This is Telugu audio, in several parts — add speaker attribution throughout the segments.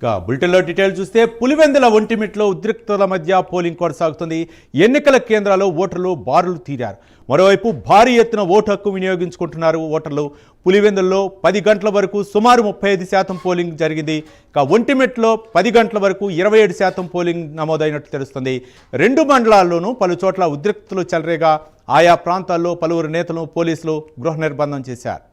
Speaker 1: ఇక బులెటిన్లో డీటెయిల్ చూస్తే పులివెందుల ఒంటిమిట్లో ఉద్రిక్తతల మధ్య పోలింగ్ కొనసాగుతుంది. ఎన్నికల కేంద్రాల్లో ఓటర్లు బారులు తీరారు. మరోవైపు భారీ ఎత్తున ఓటు హక్కు వినియోగించుకుంటున్నారు ఓటర్లు. పులివెందుల్లో పది గంటల వరకు సుమారు ముప్పై ఐదు శాతం పోలింగ్ జరిగింది. ఇక ఒంటిమిట్లో పది గంటల వరకు ఇరవై ఏడు శాతం పోలింగ్ నమోదైనట్టు తెలుస్తుంది. రెండు మండలాల్లోనూ పలు చోట్ల ఉద్రిక్తతలు చెలరేగా. ఆయా ప్రాంతాల్లో పలువురు నేతలు పోలీసులు గృహ నిర్బంధం చేశారు.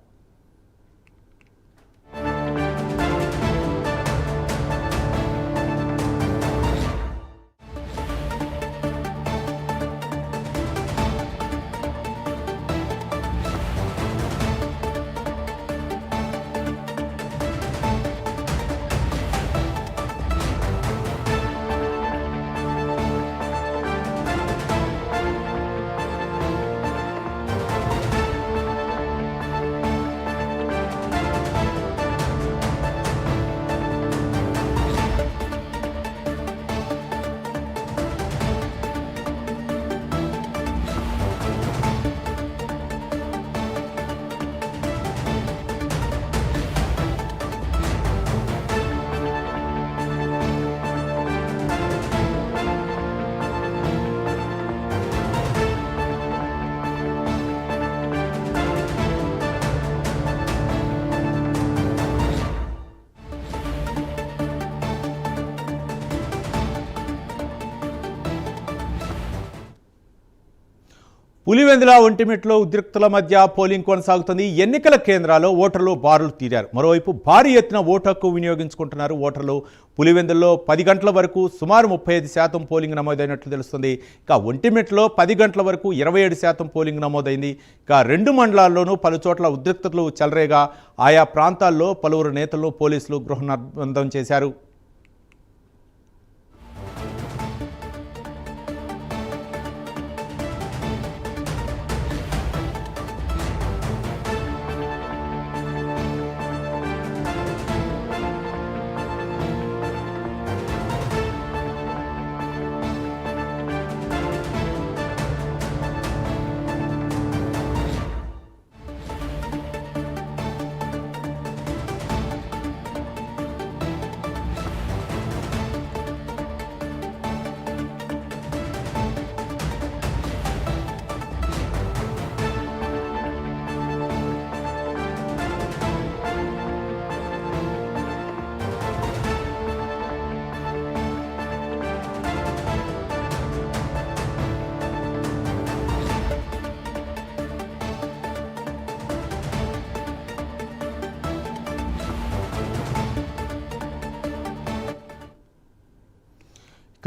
Speaker 1: పులివెందుల ఒంటిమిట్లో ఉద్రిక్తుల మధ్య పోలింగ్ కొనసాగుతుంది. ఎన్నికల కేంద్రాల్లో ఓటర్లు బారులు తీరారు. మరోవైపు భారీ ఎత్తున ఓటు హక్కు వినియోగించుకుంటున్నారు ఓటర్లు. పులివెందుల్లో పది గంటల వరకు సుమారు ముప్పై ఐదు శాతం పోలింగ్ నమోదైనట్లు తెలుస్తుంది. ఇక ఒంటిమిట్లో పది గంటల వరకు ఇరవై ఏడు శాతం పోలింగ్ నమోదైంది. ఇక రెండు మండలాల్లోనూ పలు చోట్ల ఉద్రిక్తతలు చెలరేగా. ఆయా ప్రాంతాల్లో పలువురు నేతలను పోలీసులు గృహ నిర్బంధం చేశారు.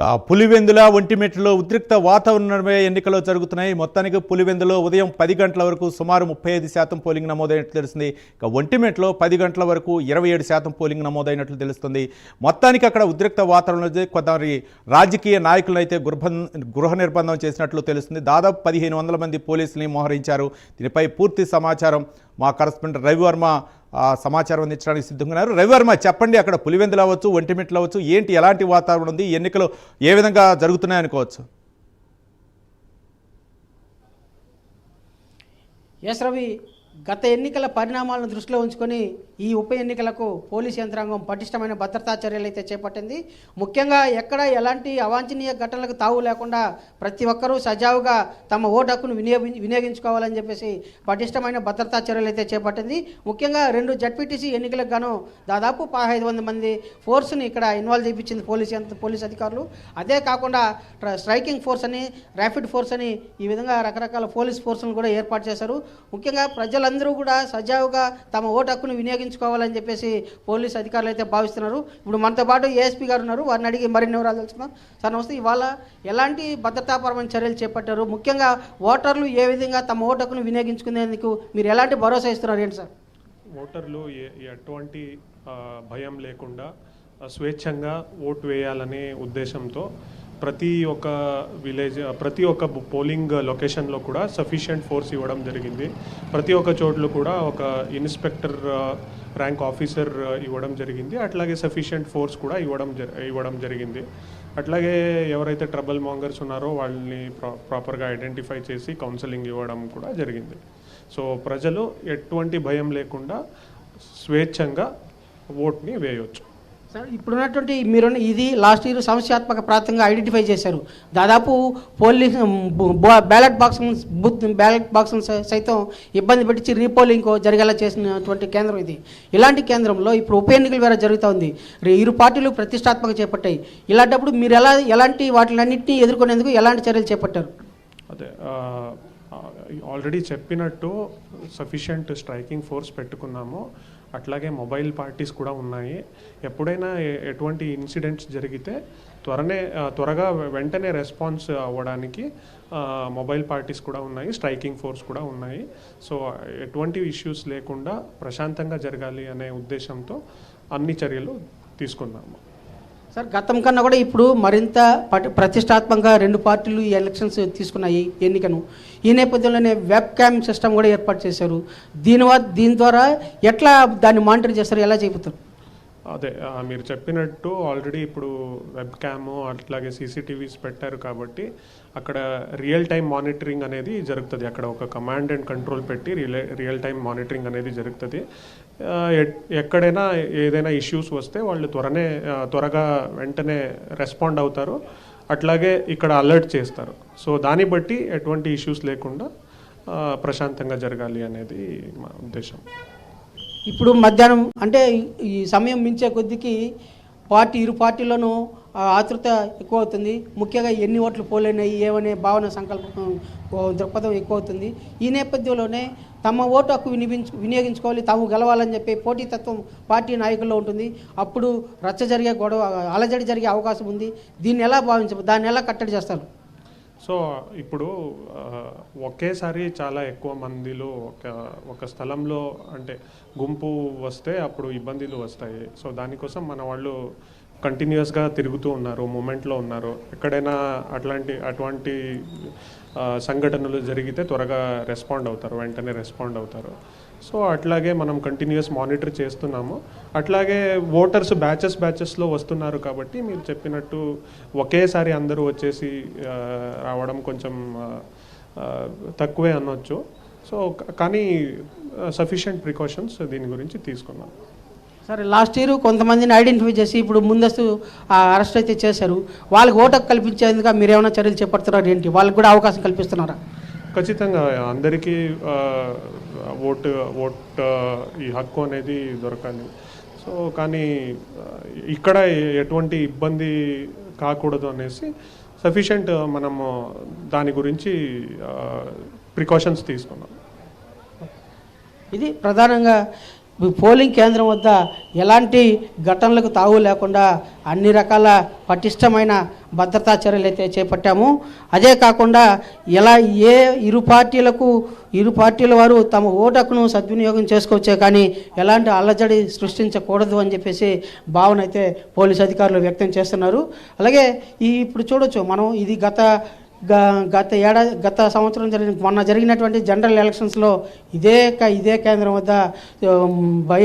Speaker 1: పులివెందుల ఒంటిమిట్టలో ఉద్రిక్త వాతావరణమే ఎన్నికలు జరుగుతున్నాయి. మొత్తానికి పులివెందులో ఉదయం పది గంటల వరకు సుమారు ముప్పై ఐదు శాతం పోలింగ్ నమోదైనట్లు తెలుస్తుంది. ఇక ఒంటిమిట్లో పది గంటల వరకు ఇరవై ఏడు శాతం పోలింగ్ నమోదైనట్లు తెలుస్తుంది. మొత్తానికి అక్కడ ఉద్రిక్త వాతావరణం కొందరి రాజకీయ నాయకులను అయితే గృహ గృహ నిర్బంధం చేసినట్లు తెలుస్తుంది. దాదాపు పదిహేను వందల మంది పోలీసుల్ని మోహరించారు. దీనిపై పూర్తి సమాచారం మా కరస్పాండెంట్ రవివర్మ సమాచారం అందించడానికి సిద్ధంగా ఉన్నారు. రవివర్మ చెప్పండి అక్కడ పులివెందులు అవ్వచ్చు ఒంటిమిట్లు అవ్వచ్చు ఏంటి ఎలాంటి వాతావరణం ఉంది ఎన్నికలు ఏ విధంగా జరుగుతున్నాయి అనుకోవచ్చు?
Speaker 2: ఎస్ రవి గత ఎన్నికల పరిణామాలను దృష్టిలో ఉంచుకొని ఈ ఉప ఎన్నికలకు పోలీస్ యంత్రాంగం పటిష్టమైన భద్రతా చర్యలు అయితే చేపట్టింది. ముఖ్యంగా ఎక్కడ ఎలాంటి అవాంఛనీయ ఘటనలకు తావు లేకుండా ప్రతి ఒక్కరూ సజావుగా తమ ఓటు హక్కును వినియోగి వినియోగించుకోవాలని చెప్పేసి పటిష్టమైన భద్రతా చర్యలు అయితే చేపట్టింది. ముఖ్యంగా రెండు జడ్పీటీసీ ఎన్నికలకు గాను దాదాపు పదహైదు వందల మంది ఫోర్స్ని ఇక్కడ ఇన్వాల్వ్ చేయించింది పోలీస్ యంత్ర పోలీస్ అధికారులు. అదే కాకుండా స్ట్రైకింగ్ ఫోర్స్ అని ర్యాపిడ్ ఫోర్స్ అని ఈ విధంగా రకరకాల పోలీస్ ఫోర్సులను కూడా ఏర్పాటు చేశారు. ముఖ్యంగా ప్రజల ప్రజలందరూ కూడా సజావుగా తమ ఓటు హక్కును వినియోగించుకోవాలని చెప్పేసి పోలీస్ అధికారులు అయితే భావిస్తున్నారు. ఇప్పుడు మనతో పాటు ఏఎస్పీ గారు ఉన్నారు. వారిని అడిగి మరిన్ని వివరాలు తెలుసుకున్నాం సార్ నమస్తే. ఇవాళ ఎలాంటి భద్రతాపరమైన చర్యలు చేపట్టారు? ముఖ్యంగా ఓటర్లు ఏ విధంగా తమ ఓటు హక్కును వినియోగించుకునేందుకు మీరు ఎలాంటి భరోసా ఇస్తున్నారు? ఏంటి సార్?
Speaker 3: ఓటర్లు ఎటువంటి భయం లేకుండా స్వేచ్ఛంగా ఓటు వేయాలనే ఉద్దేశంతో ప్రతి ఒక్క విలేజ్ ప్రతి ఒక్క పోలింగ్ లొకేషన్లో కూడా సఫిషియంట్ ఫోర్స్ ఇవ్వడం జరిగింది. ప్రతి ఒక్క చోట్ల కూడా ఒక ఇన్స్పెక్టర్ ర్యాంక్ ఆఫీసర్ ఇవ్వడం జరిగింది. అట్లాగే సఫిషియంట్ ఫోర్స్ కూడా ఇవ్వడం ఇవ్వడం జరిగింది. అట్లాగే ఎవరైతే ట్రబుల్ మాంగర్స్ ఉన్నారో వాళ్ళని ప్రా ప్రాపర్గా ఐడెంటిఫై చేసి కౌన్సిలింగ్ ఇవ్వడం కూడా జరిగింది. సో ప్రజలు ఎటువంటి భయం లేకుండా స్వేచ్ఛంగా ఓట్ని వేయవచ్చు
Speaker 2: సార్ ఇప్పుడున్నటువంటి మీరు ఇది లాస్ట్ ఇయర్ సమస్యాత్మక ప్రాంతంగా ఐడెంటిఫై చేశారు. దాదాపు polling ballot box booth ballot box సైతం ఇబ్బంది పెట్టించి రీపోలింగ్ జరిగేలా చేసినటువంటి కేంద్రం ఇది. ఇలాంటి కేంద్రంలో ఇప్పుడు ఉప ఎన్నికలు వేరే జరుగుతూ ఉంది ఇరు పార్టీలు ప్రతిష్టాత్మక చేపట్టాయి. ఇలాంటప్పుడు మీరు ఎలా ఎలాంటి వాటిలన్నింటినీ ఎదుర్కొనేందుకు ఎలాంటి చర్యలు చేపట్టారు?
Speaker 3: అదే ఆల్రెడీ చెప్పినట్టు సఫిషియంట్ స్ట్రైకింగ్ ఫోర్స్ పెట్టుకున్నాము. అట్లాగే మొబైల్ పార్టీస్ కూడా ఉన్నాయి. ఎప్పుడైనా ఎటువంటి ఇన్సిడెంట్స్ జరిగితే త్వరనే త్వరగా వెంటనే రెస్పాన్స్ అవ్వడానికి మొబైల్ పార్టీస్ కూడా ఉన్నాయి. స్ట్రైకింగ్ ఫోర్స్ కూడా ఉన్నాయి. సో ఎటువంటి ఇష్యూస్ లేకుండా ప్రశాంతంగా జరగాలి అనే ఉద్దేశంతో అన్ని చర్యలు తీసుకున్నాము.
Speaker 2: సార్ గతం కన్నా కూడా ఇప్పుడు మరింత ప్రతిష్టాత్మకంగా రెండు పార్టీలు ఈ ఎలక్షన్స్ తీసుకున్నాయి ఎన్నికను. ఈ నేపథ్యంలోనే వెబ్ క్యామ్ సిస్టమ్ కూడా ఏర్పాటు చేశారు. దీని దీని ద్వారా ఎట్లా దాన్ని మానిటర్ చేస్తారు? ఎలా చేయబోతారు
Speaker 3: అదే మీరు చెప్పినట్టు ఆల్రెడీ ఇప్పుడు వెబ్ క్యామ్ అట్లాగే సీసీటీవీస్ పెట్టారు కాబట్టి అక్కడ రియల్ టైం మానిటరింగ్ అనేది జరుగుతుంది. అక్కడ ఒక కమాండ్ అండ్ కంట్రోల్ పెట్టి రియల్ రియల్ టైం మానిటరింగ్ అనేది జరుగుతుంది. ఎక్కడైనా ఏదైనా ఇష్యూస్ వస్తే వాళ్ళు త్వరనే త్వరగా వెంటనే రెస్పాండ్ అవుతారు. అట్లాగే ఇక్కడ అలర్ట్ చేస్తారు. సో దాన్ని బట్టి ఎటువంటి ఇష్యూస్ లేకుండా ప్రశాంతంగా జరగాలి అనేది మా ఉద్దేశం.
Speaker 2: ఇప్పుడు మధ్యాహ్నం అంటే ఈ- సమయం మించే కొద్దికి పార్టీ ఇరు పార్టీల్లోనూ ఆతృత ఎక్కువ అవుతుంది ముఖ్యంగా ఎన్ని ఓట్లు పోలైనాయి ఏమనే భావన సంకల్పం దృక్పథం ఎక్కువ అవుతుంది ఈ నేపథ్యంలోనే తమ ఓటు హక్కు వినిపించు వినియోగించుకోవాలి తాము గెలవాలని చెప్పి పోటీతత్వం పార్టీ నాయకుల్లో ఉంటుంది. అప్పుడు రచ్చ జరిగే గొడవ అలజడి జరిగే అవకాశం ఉంది. దీన్ని ఎలా భావించ దాన్ని ఎలా కట్టడి చేస్తారు?
Speaker 3: సో ఇప్పుడు ఒకేసారి చాలా ఎక్కువ మందిలో ఒక ఒక స్థలంలో అంటే గుంపు వస్తే అప్పుడు ఇబ్బందులు వస్తాయి. సో దానికోసం మన వాళ్ళు కంటిన్యూస్గా తిరుగుతూ ఉన్నారు మూమెంట్లో ఉన్నారు. ఎక్కడైనా అట్లాంటి అటువంటి సంఘటనలు జరిగితే త్వరగా రెస్పాండ్ అవుతారు వెంటనే రెస్పాండ్ అవుతారు. సో అట్లాగే మనం కంటిన్యూస్ మానిటర్ చేస్తున్నాము. అట్లాగే ఓటర్స్ బ్యాచెస్ బ్యాచెస్లో వస్తున్నారు కాబట్టి మీరు చెప్పినట్టు ఒకేసారి అందరూ వచ్చేసి రావడం కొంచెం తక్కువే అనొచ్చు. సో కానీ సఫిషియంట్ ప్రికాషన్స్ దీని గురించి తీసుకున్నాను
Speaker 2: సరే లాస్ట్ ఇయర్ కొంతమందిని ఐడెంటిఫై చేసి ఇప్పుడు ముందస్తు అరెస్ట్ అయితే చేశారు. వాళ్ళకి ఓటు హక్కు కల్పించేందుకు మీరు ఏమైనా చర్యలు చేపడుతున్నారు ఏంటి? వాళ్ళకి కూడా అవకాశం కల్పిస్తున్నారా?
Speaker 3: ఖచ్చితంగా అందరికీ ఓటు ఓట్ ఈ హక్కు అనేది దొరకాలి. సో కానీ ఇక్కడ ఎటువంటి ఇబ్బంది కాకూడదు అనేసి సఫిషియంట్ మనము దాని గురించి ప్రికాషన్స్ తీసుకున్నాం.
Speaker 2: ఇది ప్రధానంగా పోలింగ్ కేంద్రం వద్ద ఎలాంటి ఘటనలకు తావు లేకుండా అన్ని రకాల పటిష్టమైన భద్రతా చర్యలు అయితే చేపట్టాము. అదే కాకుండా ఎలా ఏ ఇరు పార్టీలకు ఇరు పార్టీల వారు తమ ఓటకును సద్వినియోగం చేసుకోవచ్చే కానీ ఎలాంటి అల్లజడి సృష్టించకూడదు అని చెప్పేసి భావన అయితే పోలీసు అధికారులు వ్యక్తం చేస్తున్నారు. అలాగే ఈ ఇప్పుడు చూడొచ్చు మనం ఇది గత గత ఏడాది గత సంవత్సరం జరిగిన మొన్న జరిగినటువంటి జనరల్ ఎలక్షన్స్లో ఇదే క- ఇదే కేంద్రం వద్ద బై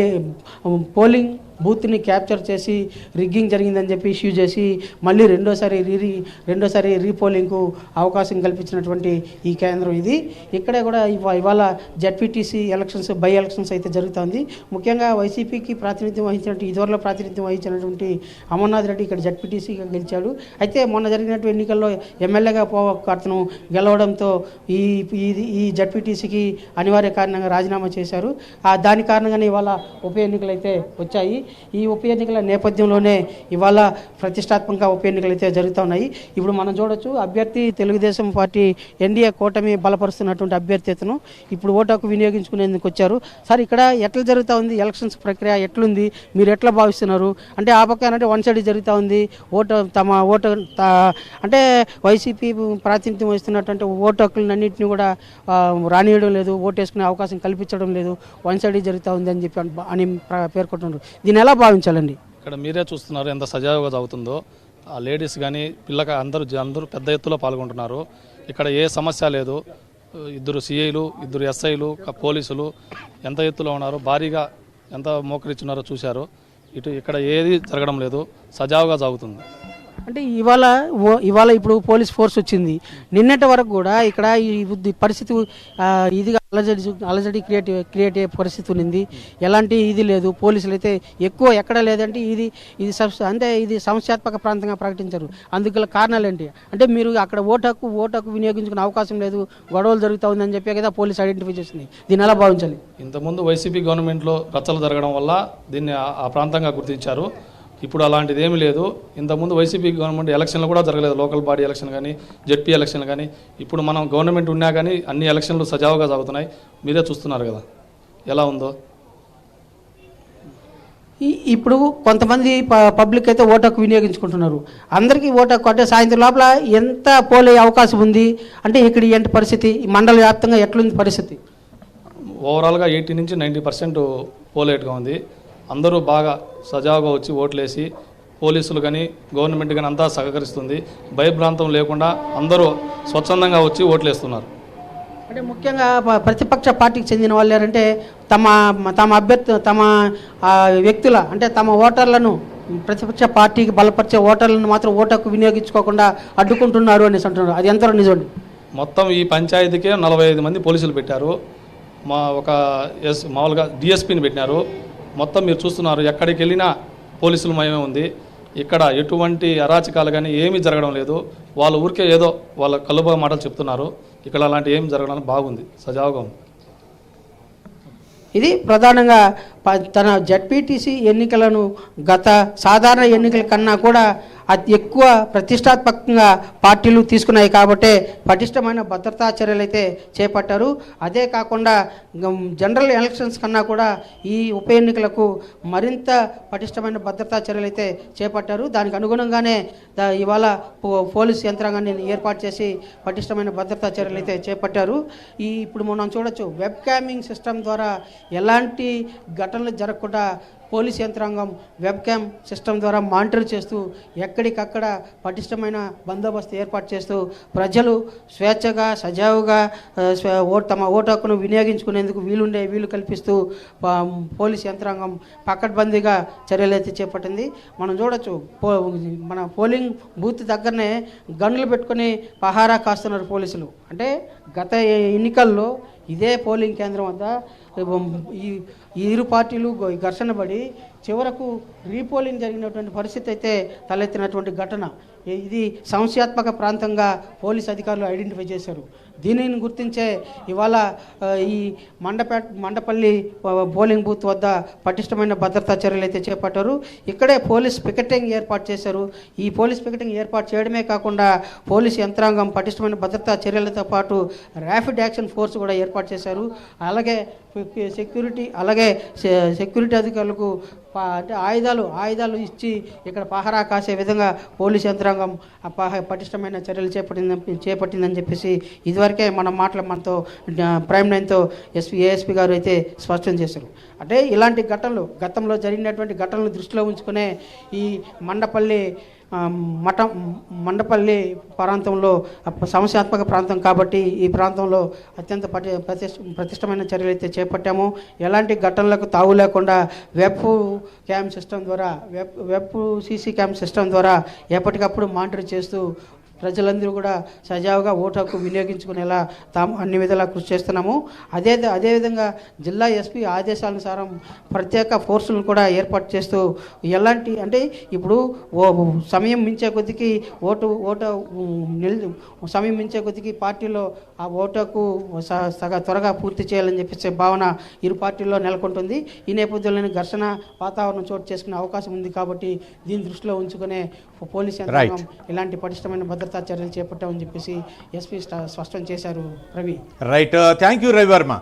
Speaker 2: పోలింగ్ బూత్ని క్యాప్చర్ చేసి రిగ్గింగ్ జరిగిందని చెప్పి ఇష్యూ చేసి మళ్ళీ రెండోసారి రీ రెండోసారి రీపోలింగ్కు అవకాశం కల్పించినటువంటి ఈ కేంద్రం ఇది. ఇక్కడే కూడా ఇవాళ జడ్పీటీసీ ఎలక్షన్స్ బై ఎలక్షన్స్ అయితే జరుగుతుంది. ముఖ్యంగా వైసీపీకి ప్రాతినిధ్యం వహించినట్టు ఇదివరలో ప్రాతినిధ్యం వహించినటువంటి అమర్నాథ్ రెడ్డి ఇక్కడ జడ్పీటీసీగా గెలిచాడు. అయితే మొన్న జరిగినటువంటి ఎన్నికల్లో ఎమ్మెల్యేగా పో అతను గెలవడంతో ఈ ఈ- ఈ జడ్పీటీసీకి అనివార్య కారణంగా రాజీనామా చేశారు. దాని కారణంగానే ఇవాళ ఉప ఎన్నికలు అయితే వచ్చాయి. ఈ ఉప ఎన్నికల నేపథ్యంలోనే ఇవాళ ప్రతిష్టాత్మకంగా ఉప ఎన్నికలు అయితే జరుగుతూ ఉన్నాయి. ఇప్పుడు మనం చూడొచ్చు అభ్యర్థి తెలుగుదేశం పార్టీ ఎన్డీఏ కూటమి బలపరుస్తున్నటువంటి అభ్యర్థితను ఇప్పుడు ఓటుకు వినియోగించుకునేందుకు వచ్చారు. సార్ ఇక్కడ ఎట్లా జరుగుతూ ఉంది? ఎలక్షన్స్ ప్రక్రియ ఎట్లుంది? మీరు ఎట్లా భావిస్తున్నారు? అంటే ఆ పక్కన అంటే వన్ సైడ్ జరుగుతూ ఉంది. ఓటు తమ ఓటు అంటే వైసీపీ ప్రాతినిధ్యం వహిస్తున్నటువంటి ఓటు కూడా రానియడం లేదు. ఓటు వేసుకునే అవకాశం కల్పించడం లేదు. వన్ సైడ్ జరుగుతూ ఉంది అని చెప్పి అని పేర్కొంటున్నారు. దీని దీన్ని ఎలా భావించాలండి?
Speaker 4: ఇక్కడ మీరే చూస్తున్నారు ఎంత సజావుగా సాగుతుందో. ఆ లేడీస్ కానీ పిల్లక అందరూ అందరూ పెద్ద ఎత్తులో పాల్గొంటున్నారు. ఇక్కడ ఏ సమస్య లేదు. ఇద్దరు సిఐలు ఇద్దరు ఎస్ఐలు పోలీసులు ఎంత ఎత్తులో ఉన్నారో భారీగా ఎంత మోకరిచ్చున్నారో చూశారు. ఇటు ఇక్కడ ఏది జరగడం లేదు. సజావుగా సాగుతుంది.
Speaker 2: అంటే ఇవాళ ఓ- ఇవాళ ఇప్పుడు పోలీస్ ఫోర్స్ వచ్చింది. నిన్నటి వరకు కూడా ఇక్కడ ఈ పరిస్థితి ఇదిగా అలజడి అలజడి క్రియేట్ క్రియేట్ అయ్యే పరిస్థితి ఉంది ఎలాంటి ఇది లేదు. పోలీసులు అయితే ఎక్కువ ఎక్కడ లేదంటే ఇది ఇది సంస్- అంటే ఇది సమస్యాత్మక ప్రాంతంగా ప్రకటించారు. అందుకు కారణాలు ఏంటి? అంటే మీరు అక్కడ ఓటకు ఓటకు వినియోగించుకునే అవకాశం లేదు. గొడవలు జరుగుతూ ఉందని చెప్పే కదా పోలీస్ ఐడెంటిఫై చేసింది. దీన్ని ఎలా భావించాలి?
Speaker 4: ఇంతకుముందు వైసీపీ గవర్నమెంట్లో రచ్చలు జరగడం వల్ల దీన్ని ఆ ప్రాంతంగా గుర్తించారు. ఇప్పుడు అలాంటిది ఏమీ లేదు. ఇంతకుముందు వైసీపీ గవర్నమెంట్ ఎలక్షన్లు కూడా జరగలేదు. లోకల్ బాడీ ఎలక్షన్ కానీ జెడ్పీ ఎలక్షన్ కానీ. ఇప్పుడు మనం గవర్నమెంట్ ఉన్నా కానీ అన్ని ఎలక్షన్లు సజావుగా సాగుతున్నాయి. మీరే చూస్తున్నారు కదా. ఎలా ఉందో?
Speaker 2: ఇప్పుడు కొంతమంది పబ్లిక్ అయితే ఓటు హక్కు వినియోగించుకుంటున్నారు. అందరికీ ఓటు హక్కు అంటే సాయంత్రం లోపల ఎంత పోలే అవకాశం ఉంది? అంటే ఇక్కడ ఏంటి పరిస్థితి? మండల వ్యాప్తంగా ఎట్లుంది పరిస్థితి?
Speaker 4: ఓవరాల్గా ఎయిటీ నుంచి నైంటీ పర్సెంట్ పోలేట్గా ఉంది. అందరూ బాగా సజావుగా వచ్చి ఓట్లేసి పోలీసులు కానీ గవర్నమెంట్ కానీ అంతా సహకరిస్తుంది. భయభ్రాంతం లేకుండా అందరూ స్వచ్ఛందంగా వచ్చి ఓట్లేస్తున్నారు.
Speaker 2: అంటే ముఖ్యంగా ప్రతిపక్ష పార్టీకి చెందిన వాళ్ళు ఎవరంటే తమ తమ అభ్యర్థి తమ వ్యక్తుల అంటే తమ ఓటర్లను ప్రతిపక్ష పార్టీకి బలపరిచే ఓటర్లను మాత్రం ఓటు హక్కు వినియోగించుకోకుండా అడ్డుకుంటున్నారు అనేసి అంటున్నారు. అది ఎంతవరకు నిజమండి?
Speaker 4: మొత్తం ఈ పంచాయతీకే నలభై ఐదు మంది పోలీసులు పెట్టారు. మా ఒక ఎస్ మామూలుగా డిఎస్పీని పెట్టినారు. మొత్తం మీరు చూస్తున్నారు. ఎక్కడికి వెళ్ళినా పోలీసులు మయమే ఉంది. ఇక్కడ ఎటువంటి అరాచకాలు కానీ ఏమీ జరగడం లేదు. వాళ్ళ ఊరికే ఏదో వాళ్ళ కలుబ మాటలు చెప్తున్నారు. ఇక్కడ అలాంటి ఏం జరగడం బాగుంది. సజావుగా ఉంది.
Speaker 2: ఇది ప్రధానంగా తన జడ్పీటీసీ ఎన్నికలను గత సాధారణ ఎన్నికల కన్నా కూడా అది ఎక్కువ ప్రతిష్టాత్మకంగా పార్టీలు తీసుకున్నాయి కాబట్టే పటిష్టమైన భద్రతా చర్యలు అయితే చేపట్టారు. అదే కాకుండా జనరల్ ఎలక్షన్స్ కన్నా కూడా ఈ ఉప ఎన్నికలకు మరింత పటిష్టమైన భద్రతా చర్యలు అయితే చేపట్టారు. దానికి అనుగుణంగానే ఇవాళ పో- పోలీస్ యంత్రాంగాన్ని ఏర్పాటు చేసి పటిష్టమైన భద్రతా చర్యలు అయితే చేపట్టారు. ఈ ఇప్పుడు మనం చూడొచ్చు వెబ్ క్యామింగ్ సిస్టమ్ ద్వారా ఎలాంటి ఘటనలు జరగకుండా పోలీస్ యంత్రాంగం వెబ్ క్యామ్ సిస్టమ్ ద్వారా మానిటర్ చేస్తూ ఎక్కడికక్కడ పటిష్టమైన బందోబస్తు ఏర్పాటు చేస్తూ ప్రజలు స్వేచ్ఛగా సజావుగా స్వే- తమ ఓటు హక్కును వినియోగించుకునేందుకు వీలుండే వీలు కల్పిస్తూ పోలీస్ యంత్రాంగం పకడ్బందీగా చర్యలు అయితే చేపట్టింది. మనం చూడొచ్చు పో మన పోలింగ్ బూత్ దగ్గరనే గన్నులు పెట్టుకొని పహారా కాస్తున్నారు పోలీసులు. అంటే గత ఎన్నికల్లో ఇదే పోలింగ్ కేంద్రం వద్ద ఈ ఇరు పార్టీలు ఘర్షణ పడి చివరకు రీపోలింగ్ జరిగినటువంటి పరిస్థితి అయితే తలెత్తినటువంటి ఘటన. ఇది సంశయాత్మక ప్రాంతంగా పోలీస్ అధికారులు ఐడెంటిఫై చేశారు. దీనిని గుర్తించే ఇవాళ ఈ Mandapeta Mandapalli bowling polling booth వద్ద పటిష్టమైన భద్రతా చర్యలు అయితే చేపట్టారు. ఇక్కడే పోలీస్ పికెటింగ్ ఏర్పాటు చేశారు. ఈ పోలీస్ పికెటింగ్ ఏర్పాటు చేయడమే కాకుండా పోలీస్ యంత్రాంగం పటిష్టమైన భద్రతా చర్యలతో పాటు ర్యాపిడ్ యాక్షన్ ఫోర్స్ కూడా ఏర్పాటు చేశారు. అలాగే సెక్యూరిటీ అలాగే సెక్యూరిటీ అధికారులకు అంటే ఆయుధాలు ఆయుధాలు ఇచ్చి ఇక్కడ పహరా కాసే విధంగా పోలీస్ యంత్రాంగం పటిష్టమైన చర్యలు చేపట్టిందని చేపట్టిందని చెప్పేసి ఇదివరకే మన మాటలు మనతో ప్రైమ్ నైన్తో ఎస్పీ ఏఎస్పీ గారు అయితే స్పష్టం చేశారు. అంటే ఇలాంటి ఘటనలు గతంలో జరిగినటువంటి ఘటనలు దృష్టిలో ఉంచుకునే ఈ మండపల్లి మఠం మండపల్లి ప్రాంతంలో సమస్యాత్మక ప్రాంతం కాబట్టి ఈ ప్రాంతంలో అత్యంత పటి ప్రతిష్ట ప్రతిష్టమైన చర్యలు అయితే చేపట్టాము. ఎలాంటి ఘటనలకు తావు లేకుండా వేపు క్యామ్ సిస్టమ్ ద్వారా web web CC cam system ద్వారా ఎప్పటికప్పుడు మానిటర్ చేస్తూ ప్రజలందరూ కూడా సజావుగా ఓటు హక్కు వినియోగించుకునేలా తాము అన్ని విధాలా కృషి చేస్తున్నాము. అదే అదేవిధంగా జిల్లా ఎస్పీ ఆదేశానుసారం ప్రత్యేక ఫోర్సులను కూడా ఏర్పాటు చేస్తూ ఎలాంటి అంటే ఇప్పుడు ఓ సమయం మించే కొద్దికి ఓటు ఓటు నిల్ సమయం మించే కొద్దికి పార్టీలో ఆ ఓటుకు సగ త్వరగా పూర్తి చేయాలని చెప్పేసి భావన ఇరు పార్టీల్లో నెలకొంటుంది. ఈ నేపథ్యంలోనే ఘర్షణ వాతావరణం చోటు చేసుకునే అవకాశం ఉంది కాబట్టి దీన్ని దృష్టిలో ఉంచుకునే పోలీస్ యంత్రాంగం ఇలాంటి పటిష్టమైన భద్రతా చర్యలు చేపట్టామని చెప్పేసి ఎస్పీ స్పష్టం చేశారు Ravi.
Speaker 1: Right thank you Ravi Varma